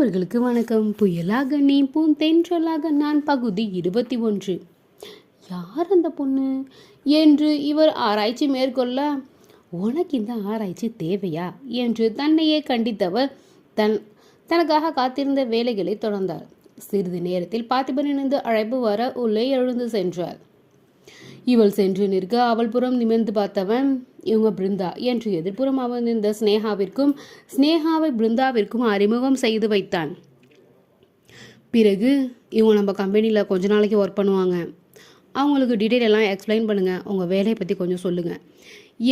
நண்பர்களுக்கு வணக்கம். புயலாக நீ பூன் தென்றலாக நான் பகுதி இருபத்தி ஒன்று. யார் அந்த பொண்ணு? என்று இவர் ஆராய்ச்சி மேற்கொள்ள உனக்கு இந்த ஆராய்ச்சி தேவையா? என்று தன்னையே கண்டித்தவர் தன் தனக்காக காத்திருந்த வேலைகளை தொடர்ந்தார். சிறிது நேரத்தில் பார்த்திபனிருந்து அழைப்பு வர உள்ளே எழுந்து சென்றார். இவள் சென்று நிற்க அவள் புறம் நிமிர்ந்து பார்த்தவன் இவங்க பிருந்தா என்று எதிர்ப்புறம் அமர்ந்திருந்த ஸ்னேகாவிற்கும் ஸ்னேகாவை பிருந்தாவிற்கும் அறிமுகம் செய்து வைத்தான். பிறகு இவங்க நம்ம கம்பெனியில் கொஞ்ச நாளைக்கு ஒர்க் பண்ணுவாங்க. அவங்களுக்கு டீட்டெயில் எல்லாம் எக்ஸ்பிளைன் பண்ணுங்கள் உங்கள் வேலையை பற்றி கொஞ்சம் சொல்லுங்கள்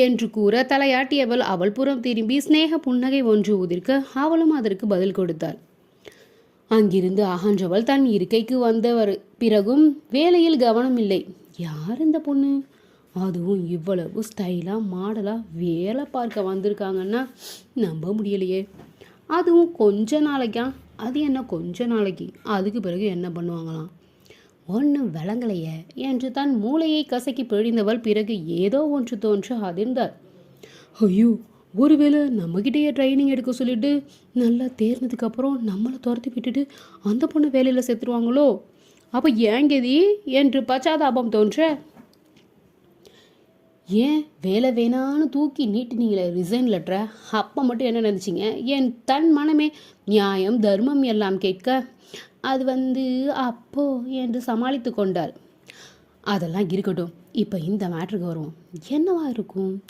என்று கூற தலையாட்டியவள் அவள் புறம் திரும்பி ஸ்னேக புன்னகை ஒன்று உதிர்க்க அவளும் அதற்கு பதில் கொடுத்தாள். அங்கிருந்து அகன்றவள் தன் இருக்கைக்கு வந்தவர். பிறகும் வேலையில் கவனம் இல்லை யார் இந்த பொண்ணு? அதுவும் இவ்வளவு ஸ்டைலாக மாடலாக வேலை பார்க்க வந்திருக்காங்கன்னா நம்ப முடியலையே. அதுவும் கொஞ்ச நாளைக்கா? அது என்ன கொஞ்ச நாளைக்கு? அதுக்கு பிறகு என்ன பண்ணுவாங்களாம்? ஒன்றும் விளங்கலையே என்று தன் மூளையை கசக்கி பிழிந்தவள் பிறகு ஏதோ ஒன்று தோன்று அதிர்ந்தாள். ஐயோ ஒருவேளை நம்மக்கிட்டேயே ட்ரைனிங் எடுக்க சொல்லிட்டு நல்லா தேர்ந்ததுக்கப்புறம் நம்மளை துரத்தி விட்டுட்டு அந்த பொண்ணு வேலையில் சேர்த்துருவாங்களோ அப்போ ஏங்கதி என்று பச்சாதாபம் தோன்ற ஏன் வேலை வேணான்னு தூக்கி நீட்டினீங்களே ரிசைன் லெட்டரை அப்போ மட்டும் என்ன நினச்சிங்க? என் தன் மனமே நியாயம் தர்மம் எல்லாம் கேட்க அது வந்து அப்போ என்று சமாளித்து கொண்டார் அதெல்லாம் இருக்கட்டும். இப்போ இந்த மேட்ருக்கு வருவோம். என்னவா இருக்கும்?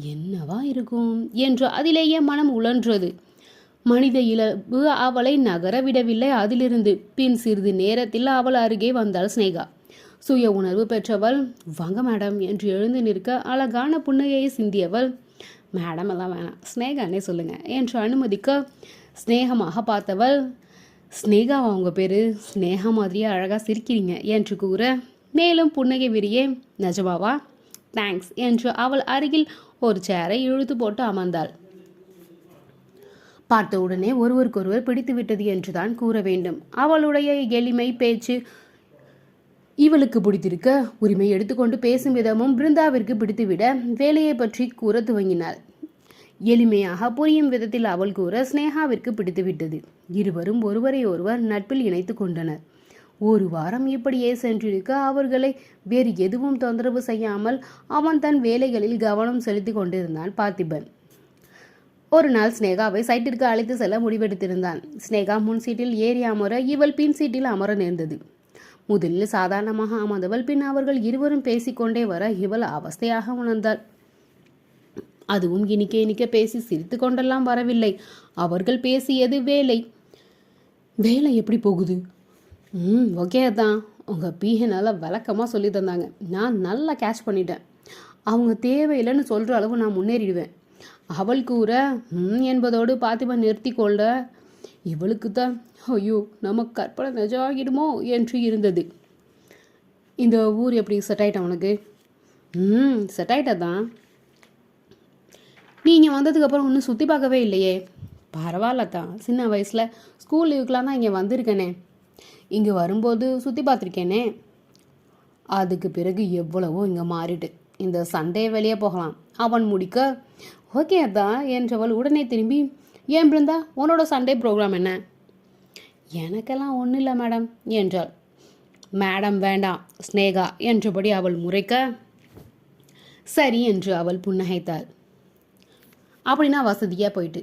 என்னவா இருக்கும்? என்று அதிலேயே மனம் உழன்றது. மனித இழப்பு அவளை நகர விடவில்லை. அதிலிருந்து பின் சிறிது நேரத்தில் அவள் அருகே வந்தாள் ஸ்னேகா சுய உணர்வு பெற்றவள். வாங்க மேடம் என்று எழுந்து நிற்க அழகான புன்னகையை சிந்தியவள். மேடம் எல்லாம் வேணாம். ஸ்னேகானே சொல்லுங்க என்று அனுமதிக்க ஸ்னேகமாக பார்த்தவள். ஸ்னேகாவா உங்கள் பேர்? ஸ்னேகா மாதிரியே அழகாக சிரிக்கிறீங்க என்று கூற. மேலும் புன்னகை விரியே நிஜமாவா தேங்க்ஸ் என்று அவள் அருகில் ஒரு சேரை இழுத்து போட்டு அமர்ந்தாள். பார்த்த உடனே ஒருவருக்கொருவர் பிடித்து விட்டது என்றுதான் கூற வேண்டும். அவளுடைய எளிமை பேச்சு இவளுக்கு பிடித்திருக்க உரிமை எடுத்துக்கொண்டு பேசும் விதமும் பிருந்தாவிற்கு பிடித்துவிட வேலையை பற்றி கூற துவங்கினாள். எளிமையாக புரியும் விதத்தில் அவள் கூற ஸ்னேகாவிற்கு பிடித்துவிட்டது. இருவரும் ஒருவரை ஒருவர் நட்பில் இணைத்து கொண்டனர். ஒரு வாரம் இப்படியே சென்றிருக்க அவர்களை வேறு எதுவும் தொந்தரவு செய்யாமல் அவன் தன் வேலைகளில் கவனம் செலுத்தி கொண்டிருந்தான் பார்த்திபன். ஒரு நாள் ஸ்னேகாவை சைட்டிற்கு அழைத்து செல்ல முடிவெடுத்திருந்தான். ஸ்னேகா முன் சீட்டில் ஏறி அமர இவள் பின் சீட்டில் அமர நேர்ந்தது. முதலில் சாதாரணமாக அமர்ந்தவள் பின் அவர்கள் இருவரும் பேசிக்கொண்டே வர இவள் அவஸ்தையாக உணர்ந்தாள். அதுவும் இனிக்க இனிக்க பேசி சிரித்து கொண்டெல்லாம் வரவில்லை. அவர்கள் பேசியது வேலை. வேலை எப்படி போகுது? ம் ஓகே தான் உங்கள் பிஹனால் விளக்கமாக சொல்லி தந்தாங்க. நான் நல்லா கேட்ச் பண்ணிட்டேன். அவங்க தேவையில்லைன்னு சொல்கிற அளவு நான் முன்னேறிடுவேன். அவள் கூற ம் என்பதோடு பார்த்திபன் நிறுத்தி கொள்ள இவளுக்கு தான் ஐயோ நம்ம கற்பனை நிஜமாகிடுமோ என்று இருந்தது. இந்த ஊர் எப்படி செட் ஆகிட்டான் உனக்கு? ம் செட் ஆயிட்டா தான் நீங்கள் வந்ததுக்கப்புறம் ஒன்றும் சுற்றி பார்க்கவே இல்லையே. பரவாயில்ல தான் சின்ன வயசில் ஸ்கூல் லீவுக்கெலாம் தான் இங்கே வந்திருக்கேனே. இங்கே வரும்போது சுற்றி பார்த்துருக்கேனே. அதுக்கு பிறகு எவ்வளவோ இங்கே மாறிட்டு. இந்த சண்டே வெளியே போகலாம். அவன் முடிக்க ஓகே தான் என்றவள் உடனே திரும்பி ஏன் பிருந்தா? உன்னோட சண்டே ப்ரோக்ராம் என்ன? எனக்கெல்லாம் ஒன்றும் இல்லை மேடம் என்றாள். மேடம் வேண்டாம் ஸ்னேகா என்றபடி அவள் முறைக்க சரி என்று அவள் புன்னகைத்தாள். அப்படின்னா வசதியாக போயிட்டு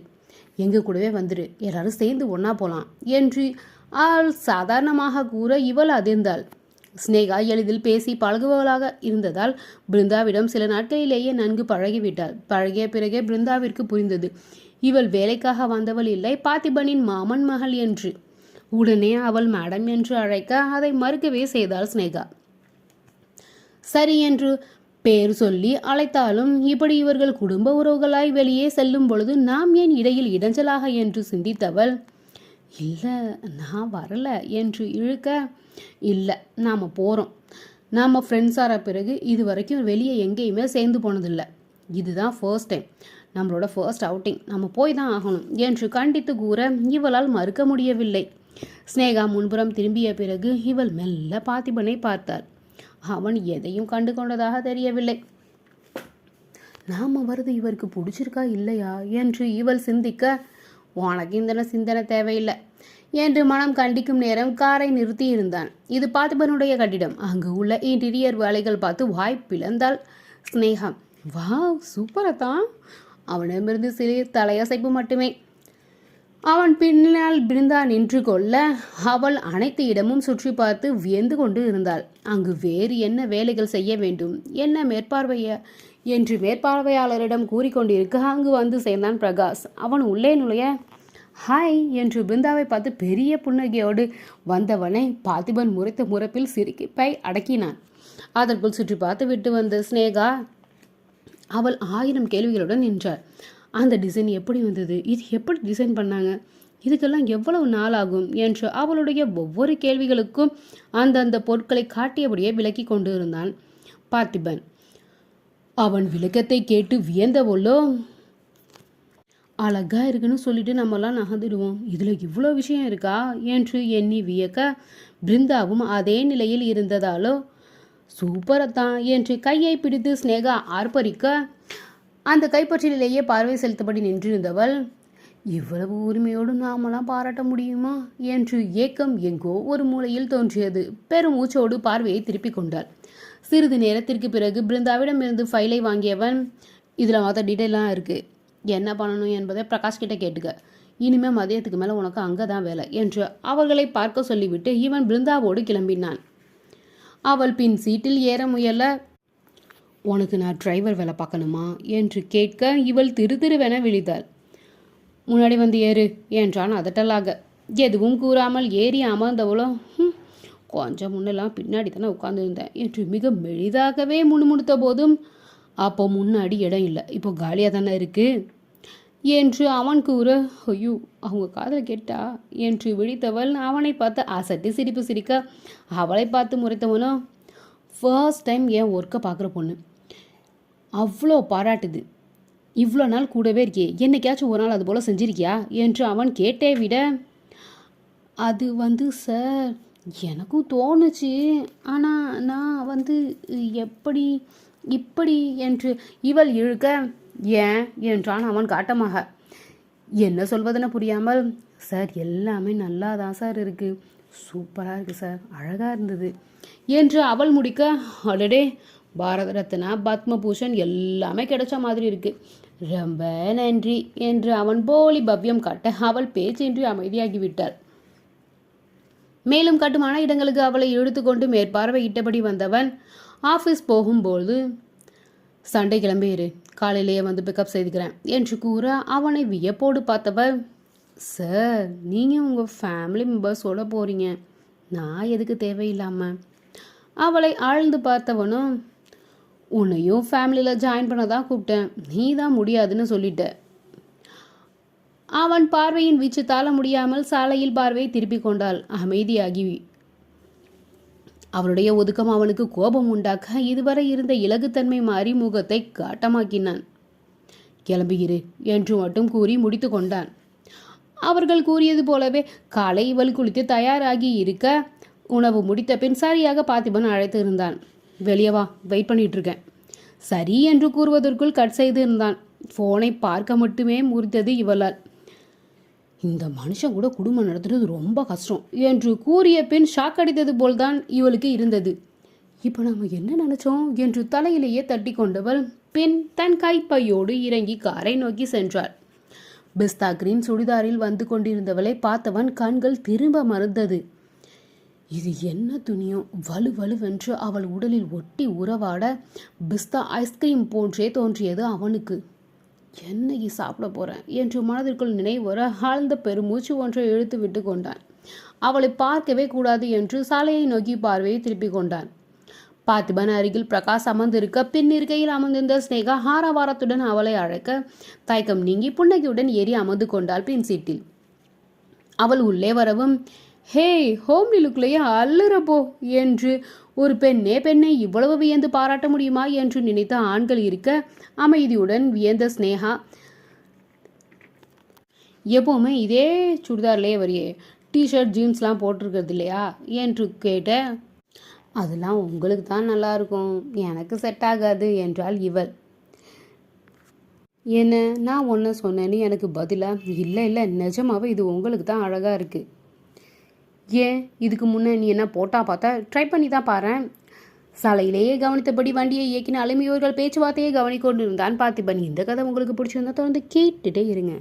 எங்கள் கூடவே வந்துடு எல்லாரும் சேர்ந்து ஒன்றா போகலாம் என்று ஆள் சாதாரணமாக கூற இவள் அதிர்ந்தாள். ஸ்னேகா எளிதில் பேசி பழகுபவளாக இருந்ததால் பிருந்தாவிடம் சில நாட்களிலேயே நன்கு பழகிவிட்டாள். பழகிய பிறகே பிருந்தாவிற்கு புரிந்தது. இவள் வேலைக்காக வந்தவள் இல்லை பார்த்திபனின் மாமன் மகள் என்று. உடனே அவள் மேடம் என்று அழைக்க அதை மறுக்கவே செய்தாள் ஸ்னேகா சரி என்று பேர் சொல்லி அழைத்தாலும் இப்படி இவர்கள் குடும்ப உறவுகளாய் வெளியே செல்லும் பொழுது நாம் ஏன் இடையில் இடைஞ்சலாக என்று சிந்தித்தவள் இல்லை நான் வரல என்று இழுக்க இல்லை நாம் போகிறோம் நாம் ஃப்ரெண்ட்ஸ் பிறகு இது வரைக்கும் வெளியே எங்கேயுமே சேர்ந்து போனதில்லை. இதுதான் ஃபர்ஸ்ட் டைம் நம்மளோட ஃபர்ஸ்ட் அவுட்டிங் நம்ம போய் தான் ஆகணும். என்று கண்டித்து கூற இவளால் மறுக்க முடியவில்லை. ஸ்னேகா முன்புறம் திரும்பிய பிறகு இவள் மெல்ல பார்த்திபனை பார்த்தாள். அவன் எதையும் கண்டு கொண்டதாக தெரியவில்லை. நாம் வருது இவருக்கு பிடிச்சிருக்கா இல்லையா? என்று இவள் சிந்திக்க உனக்கு இந்த சிந்தனை தேவையில்லை. என்று மனம் கண்டிக்கும் நேரம் காரை நிறுத்தி இருந்தான். இது பார்த்திபனுடைய கட்டிடம். அங்கு உள்ள இன்டீரியர் வேலைகள் பார்த்து வாய் பிளந்தாள் ஸ்னேகா சூப்பராக சூப்பரத்தான் அவனிடமிருந்து சிறிய தலையசைப்பு மட்டுமே. அவன் பின்னால் பிருந்தா நின்று கொள்ள அவள் அனைத்து இடமும் சுற்றி பார்த்து வியந்து கொண்டு இருந்தாள். அங்கு வேறு என்ன வேலைகள் செய்ய வேண்டும்? என்ன மேற்பார்வைய? என்று மேற்பார்வையாளரிடம் கூறிக்கொண்டிருக்க அங்கு வந்து சேர்ந்தான் பிரகாஷ். அவன் உள்ளே நுழைய ஹாய் என்று பிருந்தாவை பார்த்து பெரிய புன்னகையோடு வந்தவனை பார்த்திபன் முறைத்த முறப்பில் சிரிப்பை அடக்கினான். அதற்குள் சுற்றி பார்த்து விட்டு வந்த ஸ்னேகா அவள் ஆயிரம் கேள்விகளுடன் நின்றாள். அந்த டிசைன் எப்படி வந்தது? இது எப்படி டிசைன் பண்ணாங்க? இதுக்கெல்லாம் எவ்வளவு நாள் ஆகும்? என்று அவளுடைய ஒவ்வொரு கேள்விகளுக்கும் அந்தந்த பொருட்களை காட்டியபடியே விளக்கி கொண்டு இருந்தான் பார்த்திபன். அவன் விளக்கத்தை கேட்டு வியந்தவளோ அழகா இருக்குன்னு சொல்லிட்டு நம்மலாம் நகர்ந்துடுவோம். இதில் இவ்வளோ விஷயம் இருக்கா? என்று எண்ணி வியக்க பிருந்தாவும் அதே நிலையில் இருந்ததாலோ சூப்பரத்தான் என்று கையை பிடித்து ஸ்னேகா ஆர்ப்பரிக்க அந்த கைப்பற்றிலேயே பார்வை செலுத்தபடி நின்றிருந்தவள் இவ்வளவு உரிமையோடு நாமெல்லாம் பாராட்ட முடியுமா? என்று ஏக்கம் எங்கோ ஒரு மூலையில் தோன்றியது. பெரும் மூச்சோடு பார்வையை திருப்பிக் கொண்டாள். சிறிது நேரத்திற்கு பிறகு பிருந்தாவிடமிருந்து ஃபைலை வாங்கியவன் இதில் மற்ற டீட்டெயிலாம் இருக்குது என்ன பண்ணணும் என்பதை பிரகாஷ் கிட்ட கேட்டுக்க. இனிமேல் மதியத்துக்கு மேலே உனக்கு அங்கே தான் வேலை என்று அவர்களை பார்க்க சொல்லிவிட்டு இவன் பிருந்தாவோடு கிளம்பினான். அவள் பின் சீட்டில் ஏற முயல உனக்கு நான் டிரைவர் வேலை பார்க்கணுமா? என்று கேட்க இவள் திரு திருவென விழித்தாள். முன்னாடி வந்து ஏறு என்றான் அதட்டலாக. எதுவும் கூறாமல் ஏறி அமர்ந்தவளோ கொஞ்சம் முன்னெல்லாம் பின்னாடி தானே உட்காந்துருந்தேன் என்று மிக மெலிதாகவே முணுமுணுத்த போதும் அப்போ முன்னாடி இடம் இல்லை இப்போ காலியாக தானே இருக்குது என்று அவன் கூற ஐயோ அவங்க காதல் கேட்டா? என்று விழித்தவள் அவனை பார்த்து அசட்டி சிரிப்பு சிரிக்க அவளை பார்த்து முறைத்தவனோ? ஃபர்ஸ்ட் டைம் என் ஒர்க்கை பார்க்குற பொண்ணு. அவ்வளோ பாராட்டுது. இவ்வளோ நாள் கூடவே இருக்கே என்னைக்காச்சும் ஒரு நாள் அது போல் செஞ்சிருக்கியா? என்று அவன் கேட்டே விட அது வந்து சார் எனக்கும் தோணுச்சு. ஆனால் நான் வந்து எப்படி இப்படி? என்று இவள் இழுக்க ஏன் என்றான் அவன் காட்டமாக. என்ன சொல்வதுன்னு புரியாமல் சார் எல்லாமே நல்லா தான் சார் இருக்குது சூப்பராக இருக்குது சார். அழகாக இருந்தது. என்று அவள் முடிக்க அடடே பாரத ரத்னா பத்மபூஷன் எல்லாமே கிடைச்ச மாதிரி இருக்கு. ரொம்ப நன்றி என்று அவன் போலி பவ்யம் காட்ட அவள் பேச்சின்றி அமைதியாகிவிட்டாள். மேலும் கட்டுமான இடங்களுக்கு அவளை இழுத்துக்கொண்டு மேற்பார்வையிட்டபடி வந்தவன் ஆஃபீஸ் போகும்போது சண்டை கிளம்பியிரு காலையிலேயே வந்து பிக்கப் செய்துக்கிறேன் என்று கூற அவனை வியப்போடு பார்த்தவர் சார் நீங்கள் உங்கள் ஃபேமிலி மெம்பர்ஸோட போகிறீங்க நான் எதுக்கு தேவையில்லாமல் அவளை ஆழ்ந்து பார்த்தவனும் உன்னையும் ஃபேமிலியில் ஜாயின் பண்ண தான் கூப்பிட்டேன். நீ தான் முடியாதுன்னு சொல்லிட்ட. அவன் பார்வையின் வீச்சு தாள முடியாமல் சாலையில் பார்வையை திருப்பிக் கொண்டாள். அமைதியாகி அவளுடைய ஒதுக்கம் அவனுக்கு கோபம் உண்டாக்க இதுவரை இருந்த இலகுத்தன்மை மாறி முகத்தை காட்டமாக்கினான். கிளம்புகிறு என்று மட்டும் கூறி முடித்து கொண்டான். அவர்கள் கூறியது போலவே காலை இவள் குளித்து தயாராகி இருக்க உணவு முடித்த பின் சரியாக பார்த்திபன் அழைத்து இருந்தான். வெளியே வா வெயிட் பண்ணிட்டு இருக்கேன் சரி என்று கூறுவதற்குள் கட் செய்து இருந்தான். ஃபோனை பார்க்க மட்டுமே முறித்தது இவளால். இந்த மனுஷன் கூட குடும்பம் நடத்துறது ரொம்ப கஷ்டம் என்று கூறிய பின் ஷாக் அடித்தது போல்தான் இவளுக்கு இருந்தது. இப்போ நாம் என்ன நினைச்சோம் என்று தலையிலேயே தட்டி கொண்டவள் பின் தன் கைப்பையோடு இறங்கி காரை நோக்கி சென்றாள். பிஸ்தா கிரீன் சுடிதாரில் வந்து கொண்டிருந்தவளை பார்த்தவன் கண்கள் திரும்ப மறந்தது இது என்ன துணியோ? வலு வலுவென்று அவள் உடலில் ஒட்டி உறவாட பிஸ்தா ஐஸ்கிரீம் போன்றே தோன்றியது அவனுக்கு. என்னைக்கு சாப்பிட போகிறேன் என்று மனதிற்குள் நினைவர ஆழ்ந்த பெருமூச்சு ஒன்றை இழுத்து விட்டு கொண்டான். அவளை பார்க்கவே கூடாது என்று சாலையை நோக்கி பார்வையை திருப்பிக் கொண்டான். பார்த்திபன் அருகில் பிரகாஷ் அமர்ந்திருக்க பின் இருக்கையில் அமர்ந்திருந்த ஸ்னேகா ஹாரவாரத்துடன் அவளை அழைக்க தயக்கம் நீங்கி புன்னகையுடன் ஏறி அமர்ந்து கொண்டாள் பின் சீட்டில். அவள் உள்ளே வரவும் ஹே ஹோம்லி லுக்லேயே அல்லறப்போ என்று ஒரு பெண்ணே பெண்ணை இவ்வளவு வியந்து பாராட்ட முடியுமா என்று நினைத்த ஆண்கள் இருக்க அமைதியுடன் வியந்த ஸ்னேகா எப்போவுமே இதே சுடிதார்லேயே வரியே டிஷர்ட் ஜீன்ஸ்லாம் போட்டிருக்கிறது இல்லையா என்று கேட்ட அதெல்லாம் உங்களுக்கு தான் நல்லாயிருக்கும் எனக்கு செட் ஆகாது என்றாள் இவள். என்ன நான் ஒன்று சொன்னேன்னு எனக்கு பதிலாக இல்லை இல்லை நிஜமாகவே இது உங்களுக்கு தான் அழகாக இருக்குது ஏன் இதுக்கு முன்னே நீ என்ன போட்டா பார்த்தா ட்ரை பண்ணி தான் பாரேன். சாலையிலேயே கவனித்தபடி வண்டியை இயக்கின அலுமையோர்கள் பேச்சுவார்த்தையை கவனிக்கொண்டு இருந்தான் பார்த்திபன். இந்த கதை உங்களுக்கு பிடிச்சிருந்தா தொடர்ந்து கேட்டுட்டே இருங்க.